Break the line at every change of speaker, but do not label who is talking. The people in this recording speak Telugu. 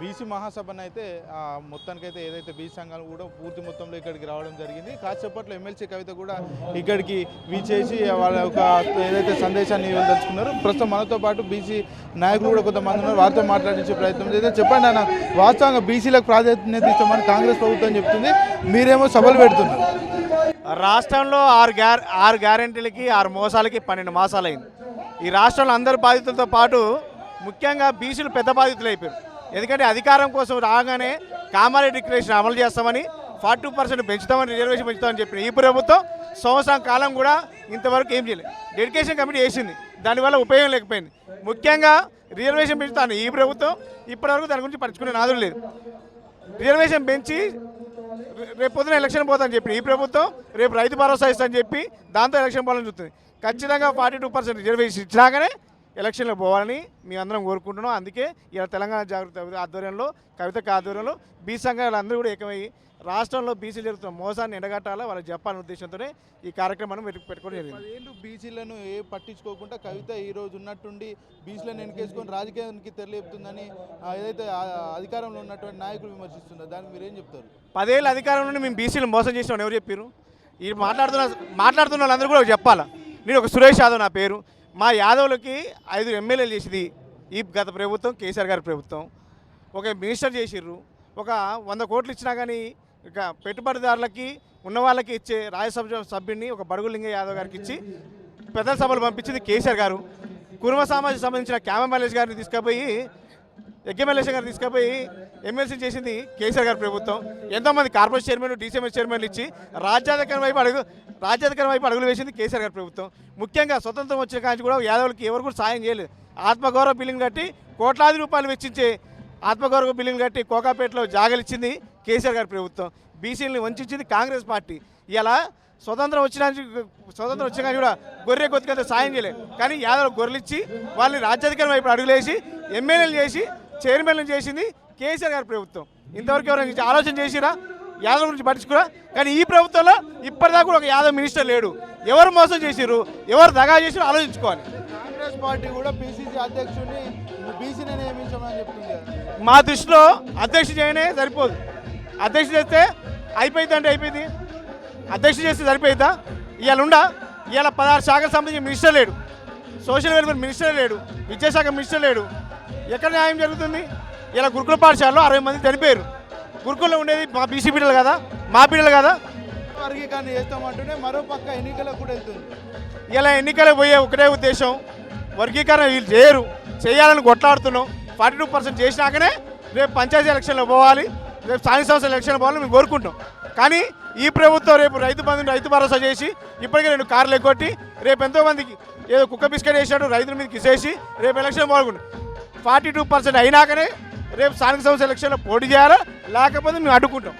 బీసీ మహాసభను అయితే మొత్తానికైతే ఏదైతే బీసీ సంఘాలు కూడా పూర్తి మొత్తంలో ఇక్కడికి రావడం జరిగింది. కాసేపట్లో ఎమ్మెల్సీ కవిత కూడా ఇక్కడికి వీచేసి వాళ్ళ యొక్క ఏదైతే సందేశాన్ని ఇవ్వదలుచుకున్నారు ప్రస్తుతం మనతో పాటు బీసీ నాయకులు కూడా కొంతమంది ఉన్నారు. వారితో మాట్లాడించే ప్రయత్నం చేస్తే చెప్పండి అన్న వాస్తవంగా బీసీలకు ప్రాధాన్యత ఇస్తామని కాంగ్రెస్ ప్రభుత్వం చెప్తుంది. మీరేమో సభలు పెడుతున్నారు.
రాష్ట్రంలో ఆరు గ్యార్ ఆరు గ్యారెంటీలకి ఆరు మోసాలకి పన్నెండు మాసాలు అయింది ఈ రాష్ట్రంలో అందరి బాధితులతో పాటు ముఖ్యంగా బీసీలు పెద్ద బాధితులు అయిపోయారు ఎందుకంటే అధికారం కోసం రాగానే కామారెడ్డి డిక్లరేషన్ అమలు చేస్తామని ఫార్టీ టూ పర్సెంట్ పెంచుతామని రిజర్వేషన్ పెంచుతామని చెప్పిన ఈ ప్రభుత్వం సంవత్సరం కాలం కూడా ఇంతవరకు ఏం చేయలేదు. డెడికేషన్ కమిటీ వేసింది. దానివల్ల ఉపయోగం లేకపోయింది. ముఖ్యంగా రిజర్వేషన్ పెంచుతాను ఈ ప్రభుత్వం. ఇప్పటివరకు దాని గురించి పరచుకునే నాదులు లేదు. రిజర్వేషన్ పెంచి రేపు పొద్దున ఎలక్షన్ పోతాను చెప్పి ఈ ప్రభుత్వం రేపు రైతు భరోసా ఇస్తా అని చెప్పి దాంతో ఎలక్షన్ పోవాలని చూస్తుంది. ఖచ్చితంగా ఫార్టీ టూ పర్సెంట్ రిజర్వేషన్ ఇచ్చినాకనే ఎలక్షన్లో పోవాలని మీ అందరం కోరుకుంటున్నాం. అందుకే ఇలా తెలంగాణ జాగృతి ఆధ్వర్యంలో కవితక ఆధ్వర్యంలో బీ సంఘాలు అందరూ కూడా ఏకమై రాష్ట్రంలో బీసీలు జరుగుతున్న మోసాన్ని ఎండగట్టాలా వాళ్ళకి చెప్పాలనే ఉద్దేశంతోనే ఈ కార్యక్రమాన్ని పెట్టు- పెట్టుకోవడం జరిగింది.
పదేళ్ళు బీసీలను ఏ పట్టించుకోకుండా కవిత ఈ రోజు ఉన్నట్టుండి బీసీలను వెనకేసుకొని రాజకీయానికి తెరలేపుతుందని ఆ, ఏదైతే అధికారంలో ఉన్నటువంటి నాయకులు విమర్శిస్తున్నారు దానికి మీరు ఏం చెప్తారు?
పదేళ్ళ అధికారం నుండి మేము బీసీలు మోసం చేసినాం ఎవరు చెప్పారు ఈ మాట్లాడుతున్న మాట్లాడుతున్న వాళ్ళందరూ కూడా చెప్పాలా? నేను ఒక సురేష్ యాదవ్ నా పేరు. మా యాదవులకి ఐదు ఎమ్మెల్యేలు చేసింది ఈ గత ప్రభుత్వం కేసీఆర్ గారి ప్రభుత్వం. ఒక మినిస్టర్ చేసిర్రు. ఒక వంద కోట్లు ఇచ్చినా కానీ ఇక పెట్టుబడిదారులకి ఉన్న వాళ్ళకి ఇచ్చే రాజ్యసభ సభ్యుడిని ఒక బడుగు లింగ యాదవ్ గారికి ఇచ్చి పెద్ద సభలు పంపించింది కేసీఆర్ గారు. కురుమ సమాజం సంబంధించిన క్యామ మల్లేష్ గారిని తీసుకుపోయి ఎగ్గెమ్మెల్యేషన్ గారు తీసుకుపోయి ఎమ్మెల్సీ చేసింది కేసీఆర్ గారి ప్రభుత్వం. ఎంతోమంది కార్పొరేషన్ చైర్మన్ డీసీఎంఎస్ చైర్మన్లు ఇచ్చి రాజ్యాధికారం వైపు అడుగు రాజ్యాధికారం వైపు అడుగులు వేసింది కేసీఆర్ గారి ప్రభుత్వం. ముఖ్యంగా స్వతంత్రం వచ్చిన కానీ కూడా యాదవులకి ఎవరు కూడా సాయం చేయలేదు. ఆత్మగౌరవ బిల్లుని కట్టి కోట్లాది రూపాయలు వెచ్చించే ఆత్మగౌరవ బిల్లుని కట్టి కోకాపేటలో జాగలిచ్చింది కేసీఆర్ గారి ప్రభుత్వం. బీసీలని వంచింది కాంగ్రెస్ పార్టీ. ఇలా స్వతంత్రం వచ్చిన స్వతంత్రం వచ్చిన కానీ కూడా గొర్రె కొద్దిగా సాయం చేయలేదు కానీ యాదవ్ గొర్రెలు ఇచ్చి వాళ్ళని రాజ్యాధికారం వైపు అడుగులేసి ఎమ్మెల్యేలు చేసి చైర్మన్లు చేసింది కేసీఆర్ గారి ప్రభుత్వం. ఇంతవరకు ఎవరైనా ఆలోచన చేసిరా? యాదవ్ గురించి పట్టించుకురా? కానీ ఈ ప్రభుత్వంలో ఇప్పటిదాకా కూడా ఒక యాదవ్ మినిస్టర్ లేడు. ఎవరు మోసం చేసిర్రు? ఎవరు దగా చేసిరో ఆలోచించుకోవాలి.
కాంగ్రెస్ పార్టీ కూడా పిసిసి అధ్యక్షుడిని బీసీని నియమించమని చెప్తుంది.
మా దృష్టిలో అధ్యక్ష చేయనే సరిపోదు. అధ్యక్ష చేస్తే అయిపోయింది అంటే అయిపోయింది అధ్యక్ష చేస్తే సరిపోయిద్దా? ఇవాళ ఉండా? ఇవాళ పదహారు శాఖలకు సంబంధించిన మినిస్టర్ లేడు. సోషల్ వెల్ఫేర్ మినిస్టర్ లేడు. విద్యాశాఖ మినిస్టర్ లేడు. ఎక్కడ న్యాయం జరుగుతుంది? ఇలా గురుకుల పాఠశాలలో అరవై మంది చనిపోయారు. గురుకుల్లో ఉండేది మా బీసీ బిడ్డలు కదా? మా బిడ్డలు కదా?
వర్గీకరణ చేస్తామంటూనే మరో పక్క ఎన్నికలకు కూడా వెళ్తుంది.
ఇలా ఎన్నికలకు పోయే ఒకటే ఉద్దేశం వర్గీకరణ వీళ్ళు చేయరు. చేయాలని కొట్లాడుతున్నాం. ఫార్టీ టూ పర్సెంట్ చేసినాకనే రేపు పంచాయతీ ఎలక్షన్లో పోవాలి. రేపు స్థానిక సంస్థల ఎలక్షన్ పోవాలని మేము కోరుకుంటాం కానీ ఈ ప్రభుత్వం రేపు రైతు బంధుని రైతు భరోసా చేసి ఇప్పటికే రెండు కార్లు ఎగ్గొట్టి రేపు ఎంతో మందికి ఏదో కుక్క బిస్కెట్ వేసినట్టు రైతుల మీద కిసేసి రేపు ఎలక్షన్ పోవాలనుకుంటాం ఫార్టీ టూ పర్సెంట్ అయినాకనే రేపు స్థానిక సంస్థ ఎలక్షన్లో పోటీ చేయాలా? లేకపోతే మేము అడ్డుకుంటాం.